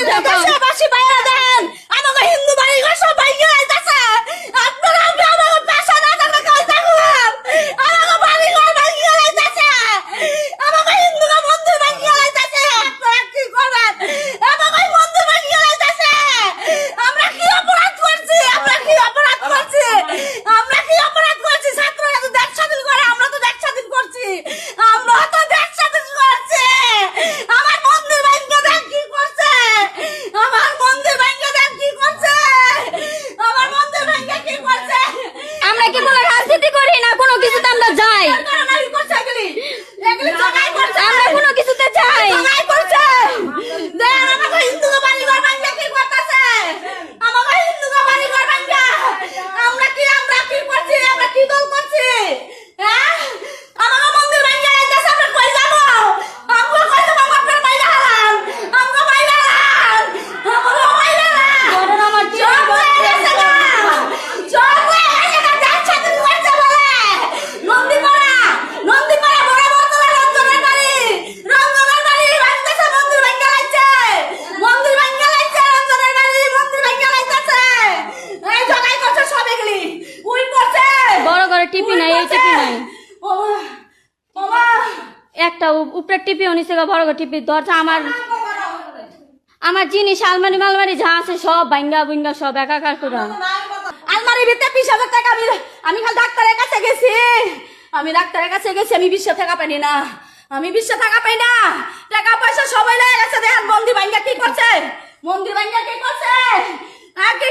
现在放 gonna no. একটা উপরে TPO নিচে বড় টিপি, দরজা আমার আমার জিনিস, আলমারি মালমারি যা আছে সব ভাঙ্গা বুঙ্গা সব একাকার করে। আলমারি ভিতরে বিশ হাজার টাকা আমি আমি খালি ডাক্তারের কাছে গেছি। আমি ডাক্তারের কাছে গেছি, আমি বিশ্ব টাকা পাইনি না। আমি বিশ্ব টাকা পাই না। টাকা পয়সা সবাই নিয়ে গেছে দেখেন মন্দির ভাঙ্গা কি করছে? মন্দির ভাঙ্গা কি করছে? আর কি